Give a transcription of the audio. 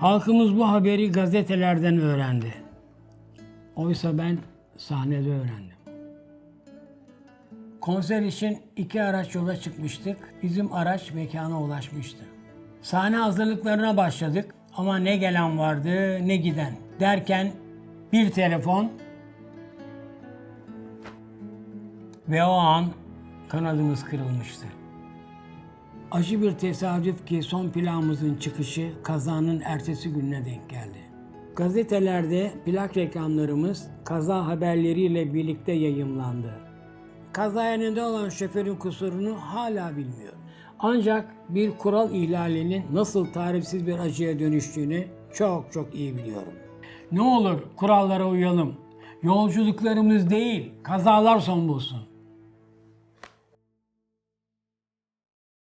Halkımız bu haberi gazetelerden öğrendi. Oysa ben sahnede öğrendim. Konser için iki araç yola çıkmıştık. Bizim araç mekana ulaşmıştı. Sahne hazırlıklarına başladık ama ne gelen vardı ne giden. Derken bir telefon ve o an kanadımız kırılmıştı. Acı bir tesadüf ki son plağımızın çıkışı kazanın ertesi gününe denk geldi. Gazetelerde plak reklamlarımız kaza haberleriyle birlikte yayımlandı. Kaza yerinde olan şoförün kusurunu hala bilmiyor. Ancak bir kural ihlalinin nasıl tarifsiz bir acıya dönüştüğünü çok çok iyi biliyorum. Ne olur kurallara uyalım. Yolculuklarımız değil, kazalar son bulsun.